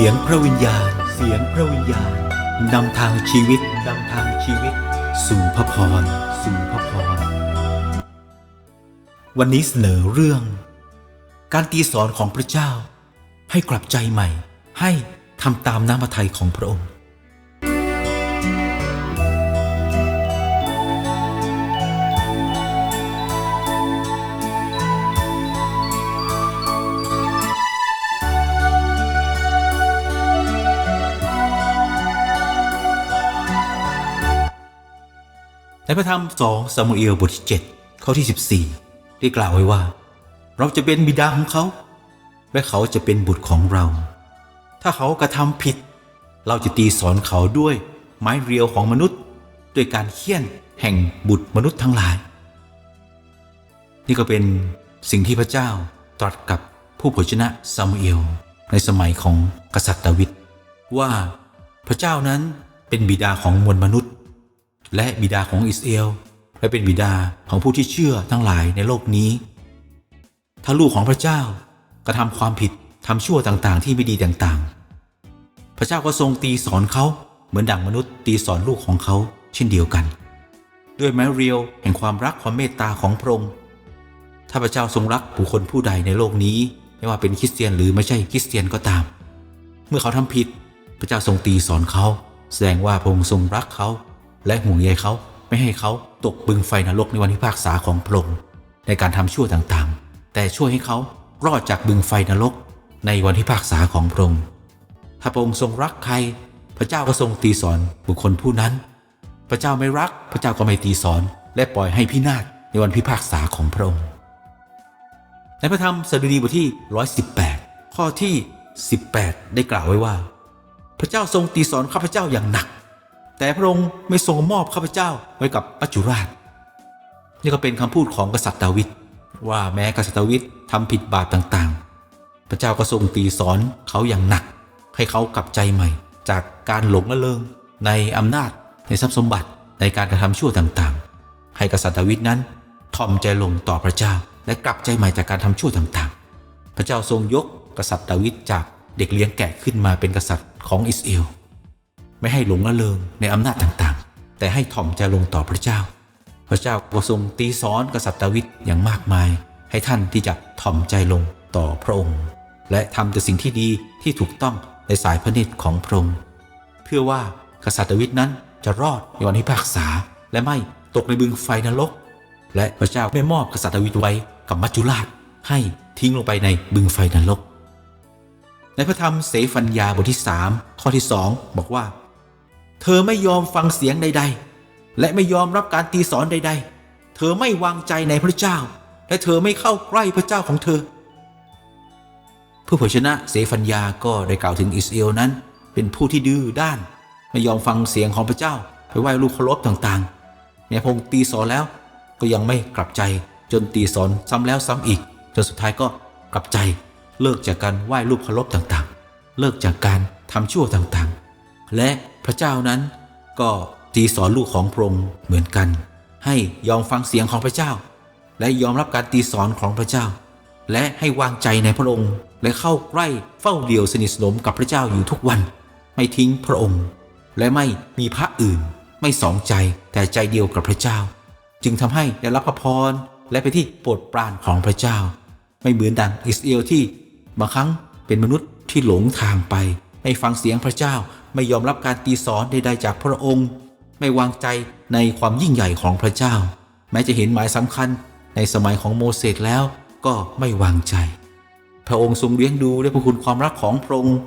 สียงพระวิญญาณ เสียงพระวิญญาณนำทางชีวิตนำทางชีวิต สู่พระพร สู่พระพร วันนี้เสนอเรื่อง การตีสอนของพระเจ้า ให้กลับใจใหม่ ให้ทำตามน้ำพระทัยของพระองค์ ในพระธรรมสองซามูเอลบทที่7ข้อที่ 14 ได้กล่าวไว้ว่า เราจะเป็นบิดาของเขา และเขาจะเป็นบุตรของเรา ถ้าเขากระทำผิด เราจะตีสอนเขาด้วยไม้เรียวของมนุษย์ ด้วยการเคี่ยนแห่งบุตรมนุษย์ทั้งหลาย นี่ก็เป็นสิ่งที่พระเจ้าตรัสกับผู้ผชนะซามูเอลในสมัยของกษัตริย์ดาวิดว่าพระเจ้านั้นเป็นบิดาของมวลมนุษย์ และบิดาของอิสราเอลและเป็นบิดาของผู้ที่เชื่อทั้งหลายในโลกนี้ ถ้าลูกของพระเจ้ากระทำความผิดทำชั่วต่างๆ ที่ไม่ดีต่างๆ พระเจ้าก็ทรงตีสอนเขาเหมือนดั่งมนุษย์ตีสอนลูกของเขาเช่นเดียวกัน ด้วยไม้เรียวแห่งความรักความเมตตาของพระองค์ถ้าพระเจ้าทรงรักบุคคลผู้ใดในโลกนี้ ไม่ว่าเป็นคริสเตียนหรือไม่ใช่คริสเตียนก็ตาม เมื่อเขาทำผิด พระเจ้าทรงตีสอนเขา แสดงว่าพระองค์ทรงรักเขา และห่วงใยเขาไม่ให้เขาตกบึงไฟนรกในวันพิพากษาของพระองค์ในการทำชั่วต่างๆ แต่ช่วยให้เขารอดจากบึงไฟนรกในวันพิพากษาของพระองค์ถ้าพระองค์ทรงรักใคร พระเจ้าก็ทรงตีสอนบุคคลผู้นั้น พระเจ้าไม่รัก พระเจ้าก็ไม่ตีสอน และปล่อยให้พินาศในวันพิพากษาของพระองค์ในพระธรรมสดุดีบทที่ 118 ข้อที่ 18 ได้กล่าวไว้ว่า พระเจ้าทรงตีสอนข้าพเจ้าอย่างหนัก แต่พระองค์ไม่ทรงมอบข้าพเจ้าไว้กับปัจจุราช นี่ก็เป็นคำพูดของกษัตริย์ดาวิดว่าแม้กษัตริย์ดาวิดทำผิดบาปต่างๆ พระเจ้าก็ทรงตีสอนเขาอย่างหนัก ให้เขากลับใจใหม่ จากการหลงละเลงในอำนาจในทรัพย์สมบัติในการกระทำชั่วต่างๆ ให้กษัตริย์ดาวิดนั้นทอมใจลงต่อพระเจ้า และกลับใจใหม่จากการทำชั่วต่างๆ พระเจ้าทรงยกกษัตริย์ดาวิดจากเด็กเลี้ยงแกะขึ้นมาเป็นกษัตริย์ของอิสราเอล ไม่ให้หลงละเลงในอำนาจต่างๆ แต่ให้ถ่อมใจลงต่อพระเจ้า พระเจ้าก็ทรงตีสอนกษัตริย์ดาวิดอย่างมากมาย ให้ท่านที่จะถ่อมใจลงต่อพระองค์ และทำแต่สิ่งที่ดีที่ถูกต้องในสายพระเนตรของพระองค์เพื่อว่ากษัตริย์ดาวิดนั้นจะรอดในวันพิพากษา และไม่ตกในบึงไฟนรก และพระเจ้าไม่มอบกษัตริย์ดาวิดไว้กับมัจจุราชให้ทิ้งลงไปในบึงไฟนรก ในพระธรรมเสฟัญญาบทที่ 3 ข้อที่ 2 บอกว่า เธอไม่ยอมฟังเสียงใด ๆ และไม่ยอมรับการตีสอนใด ๆ เธอไม่วางใจในพระเจ้า และเธอไม่เข้าใกล้พระเจ้าของเธอ ผู้เผยชนะเสฟัญญาก็ได้กล่าวถึงอิสเอลนั้น เป็นผู้ที่ดื้อด้าน ไม่ยอมฟังเสียงของพระเจ้า ไปไหว้ลูกเคารพต่างๆแม้พงตีสอนแล้วก็ยังไม่กลับใจจนตีสอนซ้ำแล้วซ้ำอีกจนสุดท้ายก็กลับใจเลิกจากการไหว้รูปเคารพต่างๆ เลิกจากการทำชั่วต่างๆ และ พระเจ้านั้นก็ตีสอนลูกของพระองค์เหมือนกัน ให้ยอมฟังเสียงของพระเจ้า และยอมรับการตีสอนของพระเจ้า และให้วางใจในพระองค์ และเข้าใกล้เฝ้าเดียวสนิทสนมกับพระเจ้าอยู่ทุกวัน ไม่ทิ้งพระองค์ และไม่มีพระอื่น ไม่สองใจแต่ใจเดียวกับพระเจ้า จึงทำให้ได้รับพระพรและไปที่โปรดปรานของพระเจ้า ไม่เหมือนดังอิสราเอลที่บางครั้งเป็นมนุษย์ที่หลงทางไปไม่ฟังเสียงพระเจ้า ไม่ยอมรับการตีสอนใดๆจากพระองค์ ไม่วางใจในความยิ่งใหญ่ของพระเจ้า แม้จะเห็นหมายสำคัญในสมัยของโมเสสแล้วก็ไม่วางใจ พระองค์ทรงเลี้ยงดูด้วยพระคุณความรักของพระองค์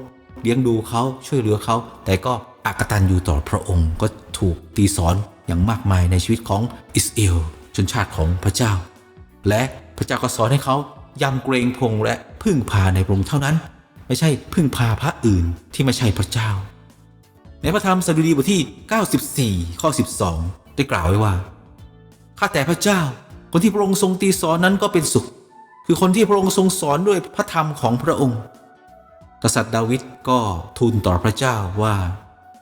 เลี้ยงดูเขาช่วยเหลือเขา แต่ก็อักตันอยู่ต่อพระองค์ก็ถูกตีสอนอย่างมากมายในชีวิตของอิสเอลชนชาติของพระเจ้า และพระเจ้าก็สอนให้เขายำเกรงพงและพึ่งพาในพระองค์เท่านั้น ไม่ใช่พึ่งพาพระอื่นที่ไม่ใช่พระเจ้า ในพระธรรมสดุดีบทที่ 94 ข้อ 12 ได้กล่าวไว้ว่า ข้าแต่พระเจ้า คนที่พระองค์ทรงตีสอนนั้นก็เป็นสุข คือคนที่พระองค์ทรงสอนด้วยพระธรรมของพระองค์ กษัตริย์ดาวิดก็ทูลต่อพระเจ้าว่า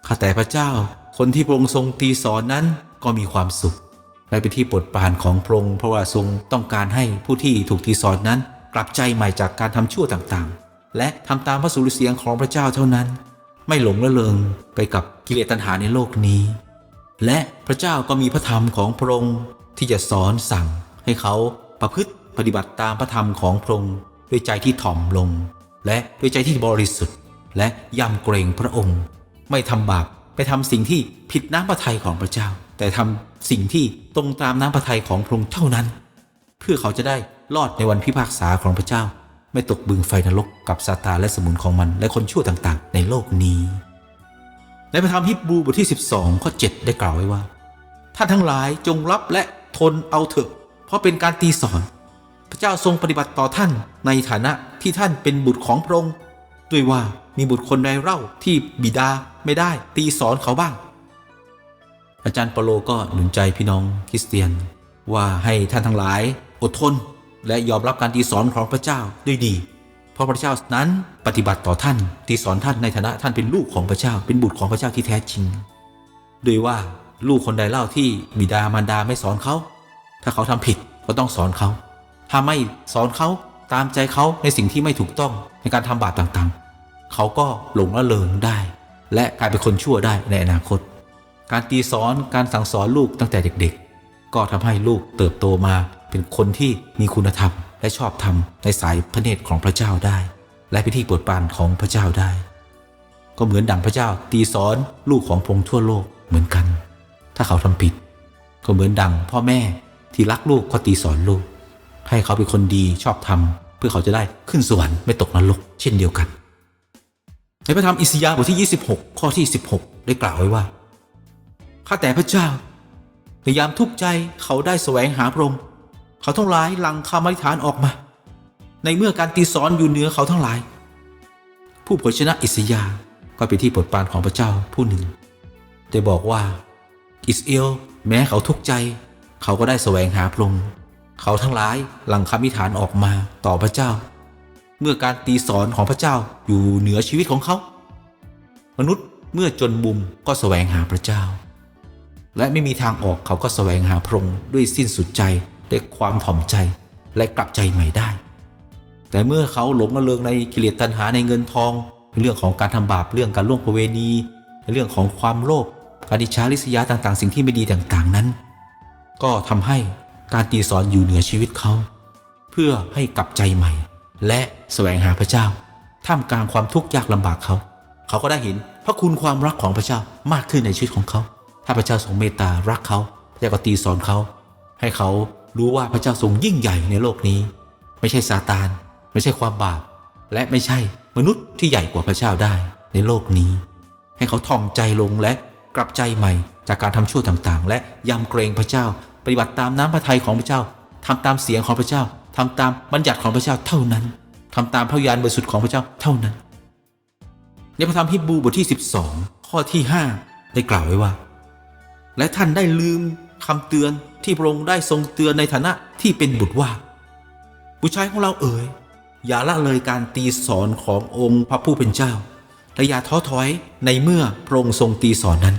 ข้าแต่พระเจ้า คนที่พระองค์ทรงตีสอนนั้นก็มีความสุข และเป็นที่โปรดปรานของพระองค์เพราะว่าทรงต้องการให้ผู้ที่ถูกตีสอนนั้น กลับใจใหม่จากการทำชั่วต่างๆ และทำตามพระสุรเสียงของพระเจ้าเท่านั้น ไม่หลงละเลงไปกับกิเลสตัณหาในโลกนี้ และพระเจ้าก็มีพระธรรมของพระองค์ที่จะสอนสั่งให้เขาประพฤติปฏิบัติตามพระธรรมของพระองค์ด้วยใจที่ถ่อมลง และด้วยใจที่บริสุทธิ์ และยำเกรงพระองค์ ไม่ทำบาปไปทำสิ่งที่ผิดน้ำพระทัยของพระเจ้า แต่ทำสิ่งที่ตรงตามน้ำพระทัยของพระองค์เท่านั้น เพื่อเขาจะได้รอดในวันพิพากษาของพระเจ้า ไม่ตกบึงไฟนรกกับซาตานและสมุนของมันและคนชั่วต่างๆ ในโลกนี้ ในพระธรรมฮิบรูบทที่ 12 ข้อ 7 ได้กล่าวไว้ว่า ท่านทั้งหลายจงรับและทนเอาเถอะ เพราะเป็นการตีสอน พระเจ้าทรงปฏิบัติต่อท่านในฐานะที่ท่านเป็นบุตรของพระองค์ด้วยว่ามีบุตรคนใดเล่าที่บิดาไม่ได้ตีสอนเขาบ้าง อาจารย์เปโลก็หนุนใจพี่น้องคริสเตียน ว่าให้ท่านทั้งหลายอดทน และยอมรับการตีสอนของพระเจ้าด้วยดี เพราะพระเจ้านั้นปฏิบัติต่อท่านตีสอนท่านในฐานะท่านเป็นลูกของพระเจ้า เป็นบุตรของพระเจ้าที่แท้จริงโดยว่าลูกคนใดเล่าที่บิดามารดาไม่สอนเขา ถ้าเขาทำผิดก็ต้องสอนเขา ถ้าไม่สอนเขาตามใจเขาในสิ่งที่ไม่ถูกต้องในการทำบาปต่างๆ เขาก็หลงละเลงได้ และกลายเป็นคนชั่วได้ในอนาคต การตีสอนการสั่งสอนลูกตั้งแต่เด็ก ๆ ก็ทำให้ลูกเติบโตมา เป็นคนที่มีคุณธรรมและชอบธรรมในสายพระเนตรของพระเจ้าได้ และพิธีโปรดปรานของพระเจ้าได้ ก็เหมือนดังพระเจ้าตีสอนลูกของพงทั่วโลกเหมือนกัน ถ้าเขาทำผิด ก็เหมือนดังพ่อแม่ที่รักลูกก็ตีสอนลูก ให้เขาเป็นคนดีชอบธรรมเพื่อเขาจะได้ขึ้นสวรรค์ไม่ตกนรกเช่นเดียวกัน ในพระธรรมอิสยาห์บทที่ 26 ข้อที่ 16 ได้กล่าวไว้ว่าข้าแต่พระเจ้าในยามทุกข์ใจเขาได้แสวงหาพระองค์ เขาทั้งหลายหลังคำอธิษฐานออกมา ในเมื่อการตีสอนอยู่เหนือเขาทั้งหลาย ผู้เผยชนะอิสยาห์ก็เป็นที่โปรดปรานของพระเจ้าผู้หนึ่งได้บอกว่า อิสเอลแม้เขาทุกข์ใจ เขาก็ได้แสวงหาพระองค์เขาทั้งหลายหลังคำอธิษฐานออกมาต่อพระเจ้า เมื่อการตีสอนของพระเจ้าอยู่เหนือชีวิตของเขา มนุษย์เมื่อจนมุมก็แสวงหาพระเจ้า และไม่มีทางออกเขาก็แสวงหาพระองค์ด้วยสิ้นสุดใจ ด้วยความถ่อมใจและกลับใจใหม่ได้ แต่เมื่อเขาหลงระเริงในกิเลสตัณหาในเงินทอง เรื่องของการทำบาปเรื่องการล่วงประเวณี เรื่องของความโลภการดิชาริษยาต่างๆ สิ่งที่ไม่ดีต่างๆนั้น ก็ทำให้การตีสอนอยู่เหนือชีวิตเขา เพื่อให้กลับใจใหม่ และแสวงหาพระเจ้า ท่ามกลางความทุกข์ยากลำบากเขา เขาก็ได้เห็นพระคุณความรักของพระเจ้ามากขึ้นในชีวิตของเขา ถ้าพระเจ้าทรงเมตตารักเขาพระเจ้าก็ตีสอนเขา ให้เขา รู้ว่าพระเจ้าทรงยิ่งใหญ่ในโลกนี้ ไม่ใช่ซาตาน ไม่ใช่ความบาป และไม่ใช่มนุษย์ที่ใหญ่กว่าพระเจ้าได้ในโลกนี้ ให้เขาท่องใจลงและกลับใจใหม่จากการทำชั่วต่างๆ และยำเกรงพระเจ้า ปฏิบัติตามน้ำพระทัยของพระเจ้าทำตามเสียงของพระเจ้าทำตามบัญญัติของพระเจ้าเท่านั้นทำตามพระวิญญาณบริสุทธิ์ของพระเจ้าเท่านั้น ในพระธรรมฮิบรูบทที่ 12 ข้อที่ 5 ได้กล่าวไว้ว่า และท่านได้ลืมคำเตือน ที่พระองค์ได้ทรงเตือนในฐานะที่เป็นบุตรว่า บุตรชายของเราเอ๋ยอย่าละเลยการตีสอนขององค์พระผู้เป็นเจ้า และอย่าท้อถอยในเมื่อพระองค์ทรงตีสอนนั้น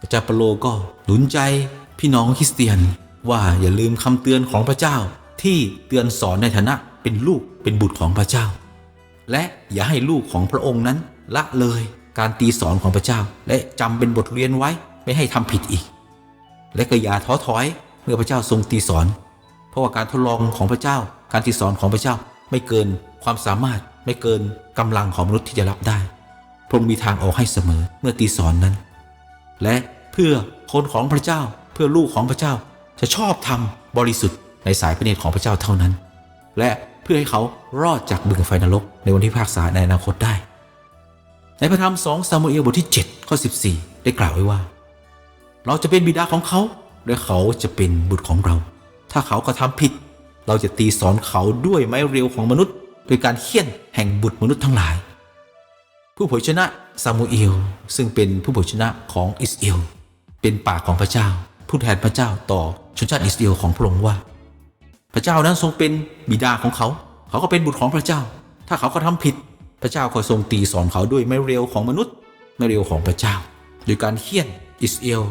อาจารย์เปโลก็หนุนใจพี่น้องคริสเตียนว่าอย่าลืมคำเตือนของพระเจ้าที่เตือนสอนในฐานะเป็นลูกเป็นบุตรของพระเจ้า และอย่าให้ลูกของพระองค์นั้นละเลยการตีสอนของพระเจ้า และจำเป็นบทเรียนไว้ไม่ให้ทำผิดอีก และก็อย่าท้อถอย เมื่อพระเจ้าทรงตีสอน เพราะว่าการทดลองของพระเจ้า การตีสอนของพระเจ้าไม่เกินความสามารถไม่เกินกำลังของมนุษย์ที่จะรับได้ พระองค์มีทางออกให้เสมอเมื่อตีสอนนั้น และเพื่อคนของพระเจ้าเพื่อลูกของพระเจ้าจะชอบทำบริสุทธิ์ในสายพระเนตรของพระเจ้าเท่านั้น และเพื่อให้เขารอดจากบึงไฟนรกในวันที่พิพากษาในอนาคตได้ ในพระธรรมสองซามูเอลบทที่7ข้อ14 ได้กล่าวไว้ว่า เราจะเป็นบิดาของเขา และเขาจะเป็นบุตรของเรา ถ้าเขากระทำผิด เราจะตีสอนเขาด้วยไม้เรียวของมนุษย์โดยการเคี่ยนแห่งบุตรมนุษย์ทั้งหลาย ผู้เผยชนะซามูเอลซึ่งเป็นผู้เผยชนะของอิสเอลเป็นปากของพระเจ้า ผู้แทนพระเจ้าต่อชนชาติอิสเอลของพระองค์ว่า พระเจ้านั้นทรงเป็นบิดาของเขา เขาก็เป็นบุตรของพระเจ้า ถ้าเขาก็ทำผิด พระเจ้าก็ทรงตีสอนเขาด้วยไม้เรียวของมนุษย์ไม้เรียวของพระเจ้าโดยการเคี่ยนอิสเอล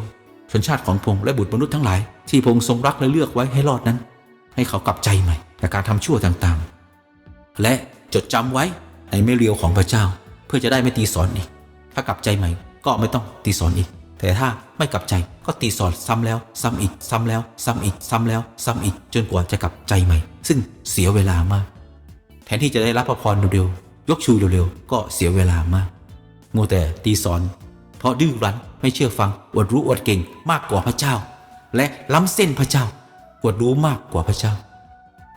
ชนชาติของพงค์และบุตรมนุษย์ทั้งหลาย ที่พงค์ทรงรักและเลือกไว้ให้รอดนั้น ให้เขากลับใจใหม่จากการทำชั่วต่างๆ และจดจำไว้ในไม่เรียวของพระเจ้า เพื่อจะได้ไม่ตีสอนอีก ถ้ากลับใจใหม่ก็ไม่ต้องตีสอนอีก แต่ถ้าไม่กลับใจก็ตีสอนซ้ำแล้ว ซ้ำอีก ซ้ำแล้ว ซ้ำอีก ซ้ำแล้ว ซ้ำอีกจนกว่าจะกลับใจใหม่ ซึ่งเสียเวลามาก แทนที่จะได้รับพระพรเร็วๆยกชูเร็วๆก็เสียเวลามากมัวแต่ตีสอน เพราะดื้อรั้น ไม่เชื่อฟังอวดรู้อวดเก่งมากกว่าพระเจ้า และล้ำเส้นพระเจ้าอวดรู้มากกว่าพระเจ้า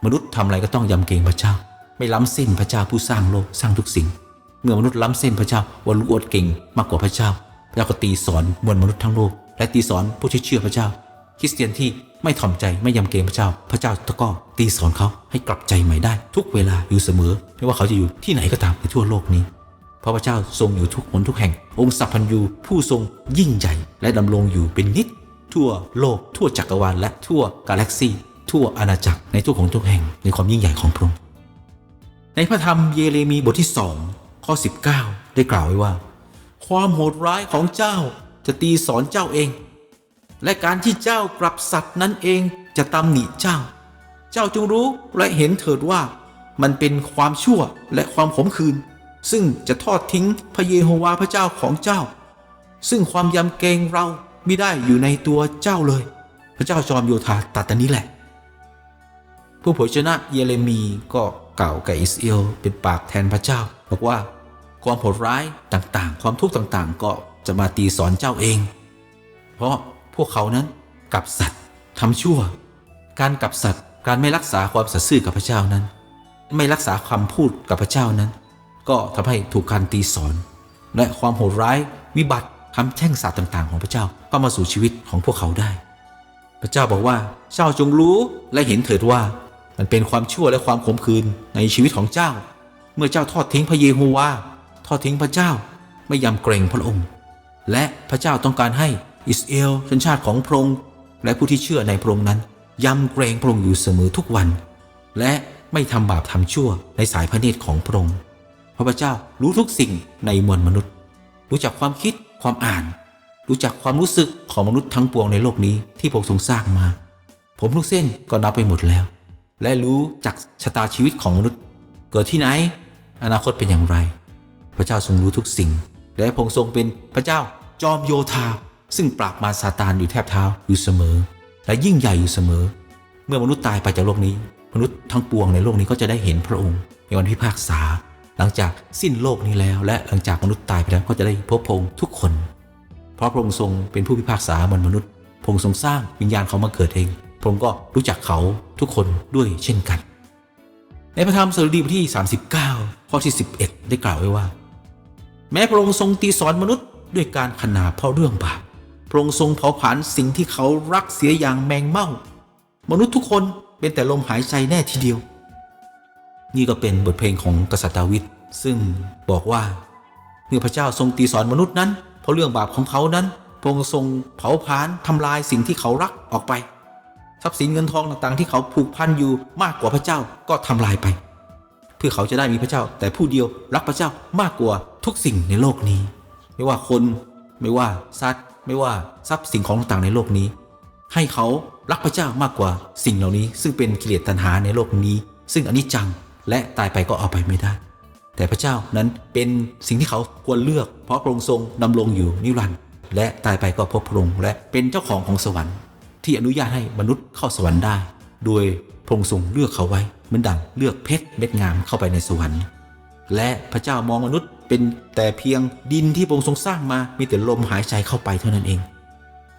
มนุษย์ทำอะไรก็ต้องยำเกรงพระเจ้า ไม่ล้ำเส้นพระเจ้าผู้สร้างโลกสร้างทุกสิ่ง เมื่อมนุษย์ล้ำเส้นพระเจ้าอวดรู้อวดเก่งมากกว่าพระเจ้าพระเจ้าก็ตีสอนมวลมนุษย์ทั้งโลก และตีสอนผู้ที่เชื่อพระเจ้า คริสเตียนที่ไม่ถ่อมใจไม่ยำเกรงพระเจ้า พระเจ้าก็ตีสอนเขาให้กลับใจใหม่ได้ ทุกเวลาอยู่เสมอ ไม่ว่าเขาจะอยู่ที่ไหนก็ตามในทั่วโลกนี้ พระพเจ้าทรงอยู่ทุกหนทุกแห่ง องค์สัพพัญญูผู้ทรงยิ่งใหญ่และดำรงอยู่เป็นนิจทั่วโลกทั่วจักรวาลและทั่วกาแล็กซีทั่วอาณาจักรในทุกของทุกแห่งในความยิ่งใหญ่ของพระองค์ในพระธรรมเยเรมีบทที่สองข้อ 19 ได้กล่าวไว้ว่า ความโหดร้ายของเจ้าจะตีสอนเจ้าเอง และการที่เจ้ากลับสัตว์นั้นเองจะตำหนิเจ้า เจ้าจงรู้และเห็นเถิดว่า มันเป็นความชั่วและความขมขื่น ซึ่งจะทอดทิ้งพระเยโฮวาห์พระเจ้าของเจ้า ซึ่งความยำเกรงเราไม่ได้อยู่ในตัวเจ้าเลย พระเจ้าจอมโยธาตัดอันนี้แหละ ผู้เผยชนะเยเรมีก็กล่าวกับอิสเอลเป็นปากแทนพระเจ้า บอกว่าความโหดร้ายต่างๆ ความทุกข์ต่างๆ ก็จะมาตีสอนเจ้าเอง เพราะพวกเขานั้นกับสัตว์ทำชั่ว การกับสัตว์การไม่รักษาความสัตย์ซื่อกับพระเจ้านั้น ไม่รักษาคำพูดกับพระเจ้านั้น ก็ทำให้ถูกการตีสอน และความโหดร้ายวิบัติคำแช่งสาปต่างๆ ของพระเจ้าก็มาสู่ชีวิตของพวกเขาได้ พระเจ้าบอกว่าเจ้าจงรู้และเห็นเถิดว่า มันเป็นความชั่วและความขมขื่นในชีวิตของเจ้า เมื่อเจ้าทอดทิ้งพระเยโฮวาห์ทอดทิ้งพระเจ้าไม่ยำเกรงพระองค์ และพระเจ้าต้องการให้อิสเอลชนชาติของพระองค์และผู้ที่เชื่อในพระองค์นั้นยำเกรงพระองค์อยู่เสมอทุกวัน และไม่ทำบาปทำชั่วในสายพระเนตรของพระองค์ พระพเจ้ารู้ทุกสิ่งในมวลมนุษย์ รู้จักความคิดความอ่าน รู้จักความรู้สึกของมนุษย์ทั้งปวงในโลกนี้ที่พระองค์ทรงสร้างมา ผมทุกเส้นก็นับไปหมดแล้ว และรู้จักชะตาชีวิตของมนุษย์ เกิดที่ไหน อนาคตเป็นอย่างไร พระเจ้าทรงรู้ทุกสิ่ง และพระองค์ทรงเป็นพระเจ้าจอมโยธา ซึ่งปราบมารซาตานอยู่แทบเท้าอยู่เสมอ และยิ่งใหญ่อยู่เสมอ เมื่อมนุษย์ตายไปจากโลกนี้ มนุษย์ทั้งปวงในโลกนี้ก็จะได้เห็นพระองค์ในวันพิพากษา หลังจากสิ้นโลกนี้แล้ว และหลังจากมนุษย์ตายไปแล้วก็จะได้พบพงค์ทุกคน เพราะพระองค์ทรงเป็นผู้พิพากษามนมนุษย์พระองค์ทรงสร้างวิญญาณเขามาเกิดเอง พระองค์ก็รู้จักเขาทุกคนด้วยเช่นกัน ในพระธรรมสดุดีบทที่ 39 ข้อที่ 11 ได้กล่าวไว้ว่า แม้พระองค์ทรงตีสอนมนุษย์ด้วยการขนาเพราะเรื่องบาป พระองค์ทรงเผาผลาญสิ่งที่เขารักเสียอย่างแมงเม่า มนุษย์ทุกคนเป็นแต่ลมหายใจแน่ทีเดียว นี่ก็เป็นบทเพลงของกษัตริย์ดาวิดซึ่งบอกว่า เมื่อพระเจ้าทรงตีสอนมนุษย์นั้น เพราะเรื่องบาปของเขานั้นพระองค์ทรงเผาผลาญทำลายสิ่งที่เขารักออกไป ทรัพย์สินเงินทองต่างๆ ที่เขาผูกพันอยู่มากกว่าพระเจ้าก็ทำลายไป เพื่อเขาจะได้มีพระเจ้า แต่ผู้เดียวรักพระเจ้ามากกว่าทุกสิ่งในโลกนี้ ไม่ว่าคน ไม่ว่าสัตว์ ไม่ว่าทรัพย์สิ่งของต่างๆในโลกนี้ ให้เขารักพระเจ้ามากกว่าสิ่งเหล่านี้ ซึ่งเป็นกิเลสตัณหาในโลกนี้ ซึ่งอนิจจัง และตายไปก็เอาไปไม่ได้ แต่พระเจ้านั้นเป็นสิ่งที่เขาควรเลือก เพราะพระองค์ทรงดำรงอยู่นิรันดร์และตายไปก็พบพระองค์และเป็นเจ้าของของสวรรค์ ที่อนุญาตให้มนุษย์เข้าสวรรค์ได้ โดยพระองค์ทรงเลือกเขาไว้เหมือนดังเลือกเพชรเม็ดงามเข้าไปในสวรรค์และพระเจ้ามองมนุษย์เป็นแต่เพียงดินที่พระองค์ทรงสร้างมามีแต่ลมหายใจเข้าไปเท่านั้นเอง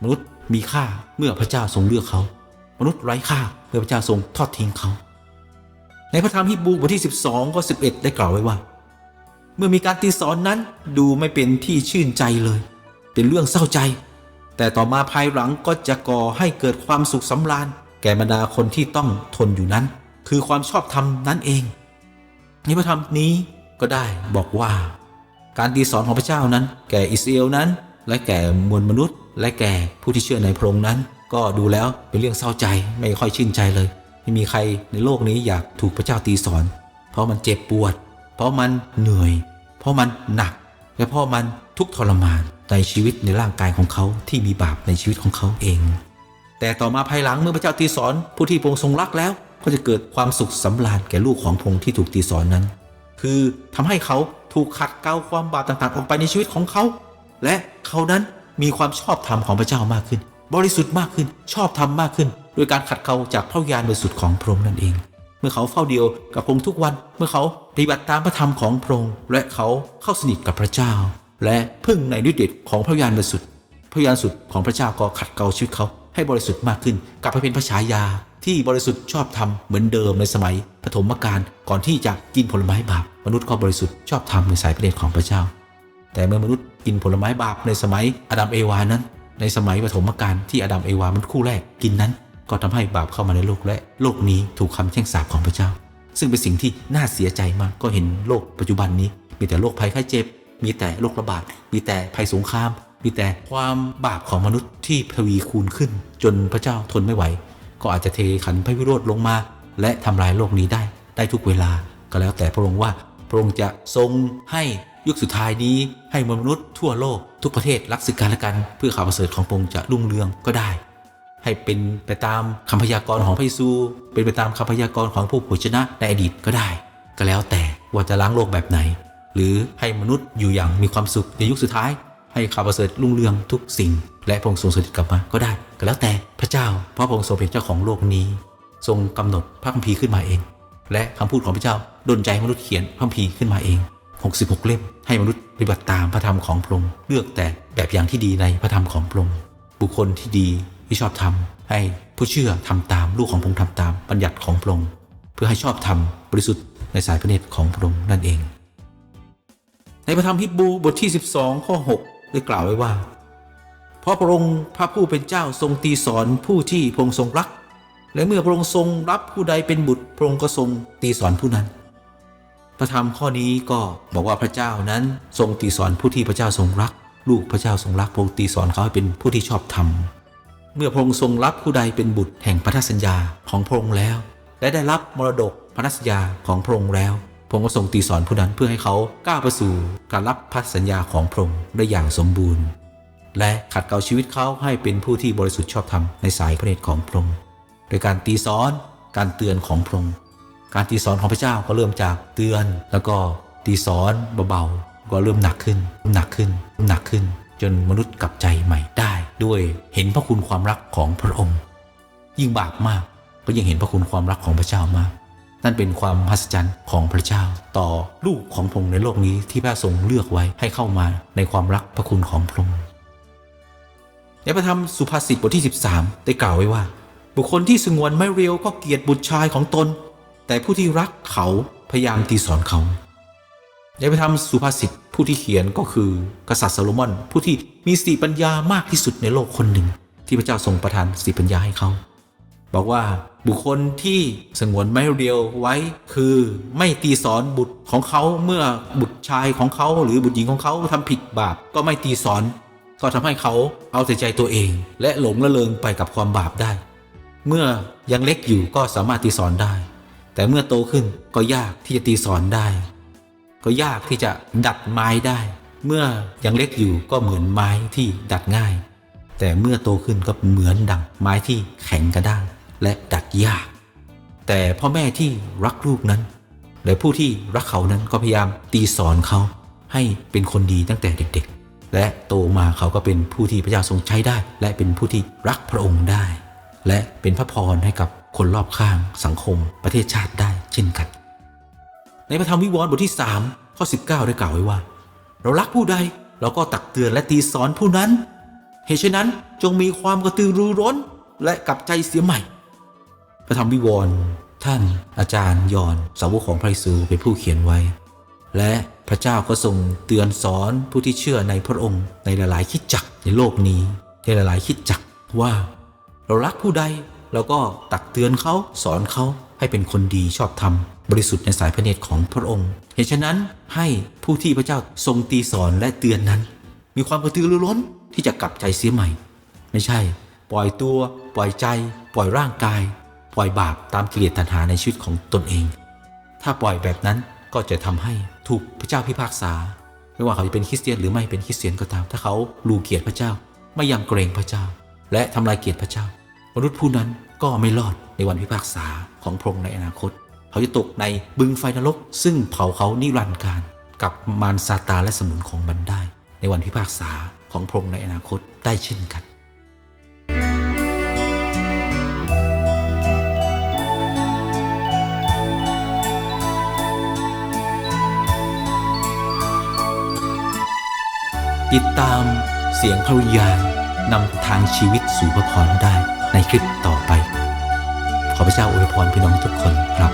มนุษย์มีค่าเมื่อพระเจ้าทรงเลือกเขา มนุษย์ไร้ค่าเมื่อพระเจ้าทรงทอดทิ้งเขา ในพระธรรมฮีบรูบทที่ 12ข้อ11 ได้กล่าวไว้ว่า เมื่อมีการตีสอนนั้นดูไม่เป็นที่ชื่นใจเลย เป็นเรื่องเศร้าใจ แต่ต่อมาภายหลังก็จะก่อให้เกิดความสุขสำราญ แก่บรรดาคนที่ต้องทนอยู่นั้น คือความชอบธรรมนั่นเองในพระธรรมนี้ก็ได้บอกว่า การตีสอนของพระเจ้านั้น แก่อิสราเอลนั้น และแก่มวลมนุษย์ และแก่ผู้ที่เชื่อในพระองค์นั้น ก็ดูแล้วเป็นเรื่องเศร้าใจไม่ค่อยชื่นใจเลย ไม่มีใครในโลกนี้อยากถูกพระเจ้าตีสอน เพราะมันเจ็บปวด เพราะมันเหนื่อย เพราะมันหนัก และเพราะมันทุกข์ทรมานในชีวิตในร่างกายของเขาที่มีบาปในชีวิตของเขาเอง แต่ต่อมาภายหลังเมื่อพระเจ้าตีสอนผู้ที่พงทรงรักแล้ว ก็จะเกิดความสุขสำราญแก่ลูกของพงที่ถูกตีสอนนั้น คือทำให้เขาถูกขัดเกลาความบาปต่างๆ ออกไปในชีวิตของเขา และเขานั้นมีความชอบธรรมของพระเจ้ามากขึ้น บริสุทธิ์มากขึ้นชอบธรรมมากขึ้น ดยการขัดเกลาจากพระญาณบริสุทธิ์ของพระองค์นั่นเอง เมื่อเขาเฝ้าเดียวกับพระองค์ทุกวัน เมื่อเขาปฏิบัติตามพระธรรมของพระองค์และเขาเข้าสนิทกับพระเจ้า และพึ่งในฤทธิ์เดชของพระญาณบริสุทธิ์พระญาณสุทธิ์ของพระเจ้าก็ขัดเกลาชีวิตเขาให้บริสุทธิ์มากขึ้นกลับไปเป็นพระฉายาที่บริสุทธิ์ชอบธรรมเหมือนเดิมในสมัยปฐมกาลก่อนที่จะกินผลไม้บาปมนุษย์ก็บริสุทธิ์ชอบธรรมในสายพระเนตรของพระเจ้า แต่เมื่อมนุษย์กินผลไม้บาปในสมัยอาดัมเอวานั้น ในสมัยปฐมกาลที่อาดัมเอวามันคู่แรกกินนั้น ก็ทำให้บาปเข้ามาในโลกและ โลกนี้ถูกคำแช่งสาปของพระเจ้า ซึ่งเป็นสิ่งที่น่าเสียใจมากก็เห็นโลกปัจจุบันนี้ มีแต่โรคภัยไข้เจ็บ มีแต่โรคระบาด มีแต่ภัยสงคราม มีแต่ความบาปของมนุษย์ที่ทวีคูณขึ้น จนพระเจ้าทนไม่ไหว ก็อาจจะเทขันพระวิโรธลงมา และทำลายโลกนี้ได้ได้ทุกเวลาก็แล้วแต่พระองค์ว่าพระองค์จะทรงให้ยุคสุดท้ายนี้ให้มวลมนุษย์ทั่วโลกทุกประเทศรักซึ่งกันและกัน เพื่อข่าวประเสริฐของพระองค์จะรุ่งเรืองก็ได้ ให้เป็นไปตามคำพยากรณ์ของพระเยซู เป็นไปตามคำพยากรณ์ของผู้ผู้ชนะในอดีตก็ได้ ก็แล้วแต่ว่าจะล้างโลกแบบไหน หรือให้มนุษย์อยู่อย่างมีความสุขในยุคสุดท้าย ให้ข่าวประเสริฐรุ่งเรืองทุกสิ่ง และพระองค์ทรงสด็จกลับมาก็ได้ ก็แล้วแต่พระเจ้าเพราะพระองค์ทรงเป็นเจ้าของโลกนี้ ทรงกำหนดพระคัมภีร์ขึ้นมาเอง และคำพูดของพระเจ้าดลใจมนุษย์เขียนพระคัมภีร์ขึ้นมาเอง 66 เล่มให้มนุษย์ปฏิบัติตามพระธรรมของพระองค์เลือกแต่แบบอย่างที่ดีในพระธรรมของพระองค์บุคคลที่ดี ที่ชอบทำให้ผู้เชื่อทำตามลูกของพระองค์ทำตามบัญญัติของพระองค์เพื่อให้ชอบทำบริสุทธิ์ในสายพระเนตรของพระองค์นั่นเอง ในพระธรรมฮิบรูบทที่ 12 ข้อ 6 ได้กล่าวไว้ว่า เพราะพระองค์พระผู้เป็นเจ้าทรงตีสอนผู้ที่พระองค์ทรงรัก และเมื่อพระองค์ทรงรับผู้ใดเป็นบุตรพระองค์ก็ทรงตีสอนผู้นั้น พระธรรมข้อนี้ก็บอกว่าพระเจ้านั้นทรงตีสอนผู้ที่พระเจ้าทรงรัก ลูกพระเจ้าทรงรักพระองค์ตีสอนเขาให้เป็นผู้ที่ชอบธรรม เมื่อพระองค์ทรงรับผู้ใดเป็นบุตรแห่งพันธสัญญาของพระองค์แล้ว และได้รับมรดกพันธสัญญาของพระองค์แล้วพระองค์ก็ทรงตีสอนผู้นั้นเพื่อให้เขาก้าวไปสู่การรับพันธสัญญาของพระองค์ได้อย่างสมบูรณ์ และขัดเกลาชีวิตเขาให้เป็นผู้ที่บริสุทธิ์ชอบธรรมในสายพระเนตรของพระองค์โดยการตีสอนการเตือนของพระองค์การตีสอนของพระเจ้าก็เริ่มจากเตือน แล้วก็ตีสอนเบาๆก็เริ่มหนักขึ้นหนักขึ้นหนักขึ้น จนมนุษย์กลับใจใหม่ได้ด้วยเห็นพระคุณความรักของพระองค์ ยิ่งบาปมากก็ยิ่งเห็นพระคุณความรักของพระเจ้ามาก นั่นเป็นความมหัศจรรย์ของพระเจ้า ต่อลูกของพระองค์ในโลกนี้ที่พระทรงเลือกไว้ให้เข้ามาในความรักพระคุณของพระองค์ในพระธรรมสุภาษิตบทที่ 13 ได้กล่าวไว้ว่า บุคคลที่สงวนไม่เรียวก็เกลียดบุตรชายของตน แต่ผู้ที่รักเขาพยายามตีสอนเขาในพระธรรมสุภาษิต ผู้ที่เขียนก็คือกษัตริย์โซโลมอน ผู้ที่มีสติปัญญามากที่สุดในโลกคนหนึ่ง ที่พระเจ้าทรงประทานสติปัญญาให้เขา บอกว่าบุคคลที่สงวนไม่เรียวไว้คือไม่ตีสอนบุตรของเขาเมื่อบุตรชายของเขาหรือบุตรหญิงของเขาทำผิดบาปก็ไม่ตีสอน ก็ทำให้เขาเอาแต่ใจตัวเอง และหลงละเลงไปกับความบาปได้ เมื่อยังเล็กอยู่ก็สามารถตีสอนได้ แต่เมื่อโตขึ้นก็ยากที่จะตีสอนได้ ก็ยากที่จะดัดไม้ได้ เมื่อยังเล็กอยู่ก็เหมือนไม้ที่ดัดง่าย แต่เมื่อโตขึ้นก็เหมือนดังไม้ที่แข็งกระด้างและดัดยาก แต่พ่อแม่ที่รักลูกนั้นและผู้ที่รักเขานั้นก็พยายามตีสอนเขาให้เป็นคนดีตั้งแต่เด็กๆ และโตมาเขาก็เป็นผู้ที่พระเจ้าทรงใช้ได้ และเป็นผู้ที่รักพระองค์ได้ และเป็นพระพรให้กับคนรอบข้างสังคมประเทศชาติได้เช่นกัน ในพระธรรมวิวรณ์บทที่3ข้อ19 ได้กล่าวไว้ว่า เรารักผู้ใดเราก็ตักเตือนและตีสอนผู้นั้น เหตุฉะนั้นจงมีความกระตือรือร้นและกลับใจเสียใหม่ พระธรรมวิวรณ์ท่านอาจารย์ยอนสาวกของพระเยซูเป็นผู้เขียนไว้ และพระเจ้าก็ทรงเตือนสอนผู้ที่เชื่อในพระองค์ในหลายๆคิดจักรในโลกนี้ในหลายๆคิดจักรว่า เรารักผู้ใด เราก็ตักเตือนเขาสอนเขาให้เป็นคนดีชอบธรรม บริสุทธิ์ในสายพระเนตรของพระองค์ เหตุฉะนั้นให้ผู้ที่พระเจ้าทรงตีสอนและเตือนนั้น มีความกระตือรือร้นที่จะกลับใจเสียใหม่ ไม่ใช่ ปล่อยตัว ปล่อยใจ ปล่อยร่างกาย ปล่อยบาปตามกิเลสตัณหาในชีวิตของตนเอง ถ้าปล่อยแบบนั้นก็จะทำให้ถูกพระเจ้าพิพากษา ไม่ว่าเขาจะเป็นคริสเตียนหรือไม่เป็นคริสเตียนก็ตาม ถ้าเขาลูเกียรติพระเจ้า ไม่ยำเกรงพระเจ้า และทำลายเกียรติพระเจ้า มนุษย์ผู้นั้นก็ไม่รอดในวันพิพากษาของพระองค์ในอนาคต เขาจะตกในบึงไฟนรก ซึ่งเผาเขานิรันดร์การกับมารซาตาและสมุนของมันได้ ในวันพิพากษาของพระองค์ในอนาคตได้เช่นกันติดตามเสียงพระวิญญาณนำทางชีวิตสู่พระพรได้ ในคลิปต่อไป ขอพระเจ้าอวยพรพี่น้องทุกคนครับ